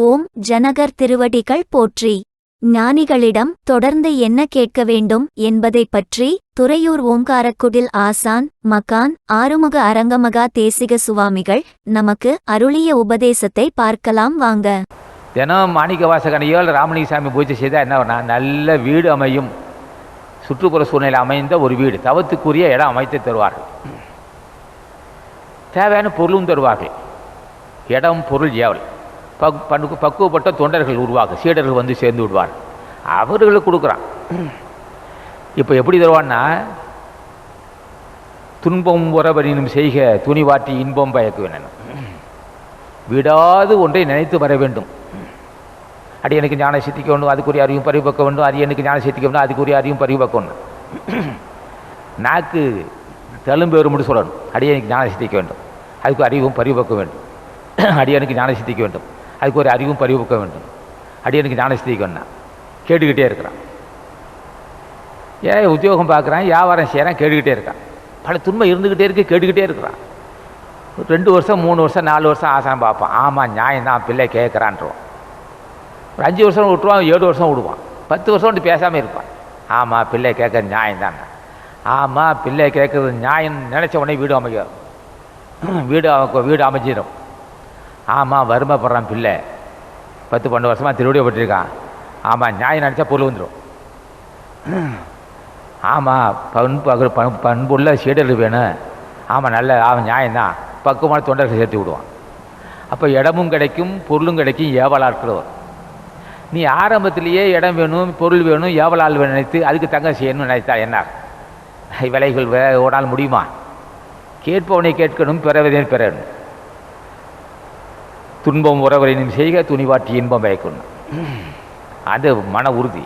ஓம் ஜனகர் திருவடிகள் போற்றி. ஞானிகளிடம் தொடர்ந்து என்ன கேட்க வேண்டும் என்பதைப் பற்றி துறையூர் ஓங்காரக்குடில் ஆசான் மகான் ஆறுமுக அரங்கமகா தேசிக சுவாமிகள் நமக்கு அருளிய உபதேசத்தை பார்க்கலாம் வாங்க. தினம் மாணிக்க வாசகனையோ ராமலிங்க சாமி பூஜை செய்தால் என்ன நல்ல வீடு அமையும். சுற்றுப்புற சூழ்நிலை அமைந்த ஒரு வீடு தவத்துக்குரிய இடம் அமைத்து தருவார்கள். தேவையான பொருளும் தருவார்கள். இடம் பொருள் ஏவல். பக் பக்கு பக்குவப்பட்ட தொண்டர்கள் உருவாக சீடர்கள் வந்து சேர்ந்து விடுவார் அவர்களுக்கு கொடுக்குறான். இப்போ எப்படி தருவான்னா துன்பம் உறவரினும் செய்க துணிவாட்டி இன்பம் பயக்க வேணும் விடாது ஒன்றை நினைத்து வர வேண்டும். அடி எனக்கு ஞான சித்திக்க வேண்டும் அதுக்குரிய அறிவும் பரிபக்க வேண்டும் அது எனக்கு ஞான சித்திக்க வேண்டும் அதுக்குரிய அறிவும் பறிவுபக்க வேண்டும். நாக்கு தெலும்பேறும்னு சொல்லணும். அடியனுக்கு ஞான சித்திக்க வேண்டும் அதுக்கு அறிவும் பரிபக்க வேண்டும். அடியனுக்கு ஞான சித்திக்க வேண்டும். அதுக்கு ஒரு அறிவும் பறிவுக்க வேண்டும். அடியனுக்கு எனக்கு சித்திக்க கேட்டுக்கிட்டே இருக்கிறான். ஏன் உத்தியோகம் பார்க்குறான் வியாபாரம் செய்கிறான் கேட்டுக்கிட்டே இருக்கான். பல துன்பம் இருந்துக்கிட்டே இருக்கு கேட்டுக்கிட்டே இருக்கிறான். ரெண்டு வருஷம் மூணு வருஷம் நாலு வருஷம் ஆசானம் பார்ப்பான். ஆமாம் நியாயம் தான் பிள்ளை கேட்குறான்றோம். ஒரு அஞ்சு வருஷம் விட்டுருவான் ஏழு வருஷம் விடுவான். பத்து வருஷம் வந்து பேசாமல் இருப்பான். ஆமாம் பிள்ளை கேட்க நியாயம் தான். ஆமாம் பிள்ளை கேட்குறது நியாயம் நினச்ச உடனே வீடு அமைக்க வீடு வீடு அமைஞ்சிடும் ஆமாம் வறுமைப்படுறான் பிள்ளை. பத்து பன்னெண்டு வருஷமாக திருவிடியப்பட்டிருக்கான் ஆமாம் நியாயம் நினச்சா பொருள் வந்துடும் ஆமாம் பண்பு பண் பண்புள்ள சீடர்கள் வேணும். ஆமாம் நல்ல அவன் நியாயம்தான். பக்குவமான தொண்டர்கள் சேர்த்து விடுவான். அப்போ இடமும் கிடைக்கும் பொருளும் கிடைக்கும் ஏவலாட்கள் வரும் நீ ஆரம்பத்திலேயே இடம் வேணும் பொருள் வேணும் ஏவலால் வேணும் நினைத்து அதுக்கு தங்க செய்யணும்னு நினைத்தா என்ன? விலைகள் வே ஓடால் முடியுமா? கேட்பவனை கேட்கணும் பிறவதை பெறணும். துன்பம் உறவரினும் செய்க துணிவாட்டி இன்பம் பயக்கணும் அது மன உறுதி.